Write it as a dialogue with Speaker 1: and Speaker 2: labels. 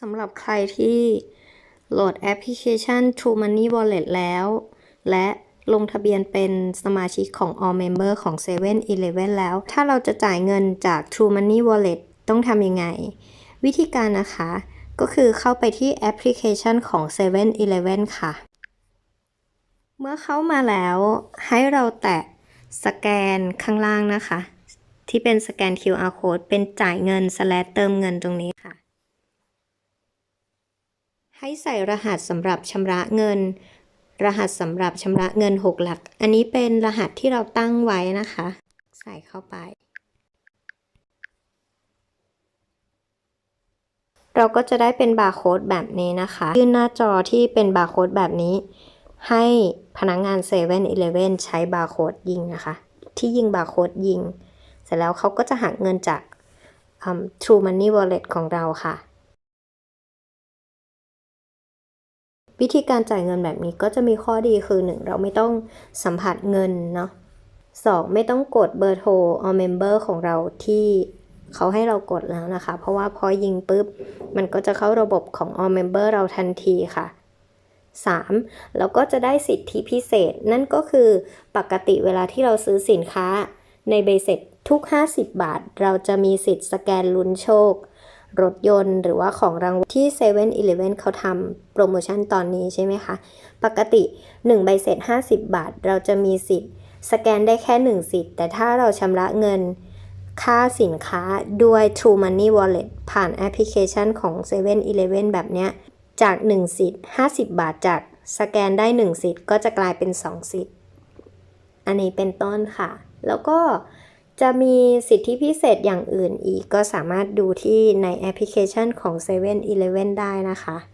Speaker 1: สำหรับใครที่โหลดแอปพลิเคชัน True Money Wallet แล้ว และลงทะเบียนเป็นสมาชิกของ All Member ของ 7 e เ e ่ e อแล้ว ถ้าเราจะจ่ายเงินจาก True Money Wallet ต้องทำยังไง วิธีการนะคะ ก็คือเข้าไปที่แอปพลิเคชันของ 7 e เ e ่ e ค่ะ เมื่อเข้ามาแล้วให้เราแตะสแกนข้างล่างนะคะ ที่เป็นสแกน QR code เป็นจ่ายเงิน slash เติมเงินตรงนี้ ให้ใส่รหัสสำหรับชำระเงิน รหัสสำหรับชำระเงิน 6 หลัก อันนี้เป็นรหัสที่เราตั้งไว้นะคะ ใส่เข้าไป เราก็จะได้เป็นบาร์โค้ดแบบนี้นะคะยื่นหน้าจอที่เป็นบาร์โค้ดแบบนี้ ให้พนักงงาน7 e เ e ่ e ใช้บาร์โค้ดยิงนะคะ ที่ยิงบาร์โค้ดยิง เสร็จแล้วเขาก็จะหักเงินจาก True Money Wallet ของเราค่ะ วิธีการจ่ายเงินแบบนี้ก็จะมีข้อดีคือ 1. เราไม่ต้องสัมผัสเงินเนาะ 2. ไม่ต้องกดเบอร์โทร or member ของเราที่เขาให้เรากดแล้วนะคะ เพราะว่าพอยิงปุ๊บ มันก็จะเข้าระบบของ all member เราทันทีค่ะ 3. แล้วก็จะได้สิทธิพิเศษ นั่นก็คือปกติเวลาที่เราซื้อสินค้าในเบเสร็จทุก 50 บาท เราจะมีสิทธิ์สแกนลุ้นโชค รถยนต์ หรือว่าของรางวัลที่7 e เ e ่ e เขาทำโปรโมชั่นตอนนี้ใช่ไหมคะ ปกติ 1 ใบเสร็จ 50 บาท เราจะมีสิทธิ์ สแกนได้แค่ 1 สิทธิ์ แต่ถ้าเราชำระเงินค่าสินค้าด้วย True Money Wallet ผ่านแอปพลิเคชันของ7 e เ e ่ e แบบเนี้ย จาก 1 สิทธิ์ 50 บาทจากสแกนได้ 1 สิทธิ์ก็จะกลายเป็น 2 สิทธิ์ อันนี้เป็นต้นค่ะ แล้วก็ จะมีสิทธิพิเศษอย่างอื่นอีกก็สามารถดูที่ในแอปพลิเคชันของ7 e เ e ่ e ได้นะคะ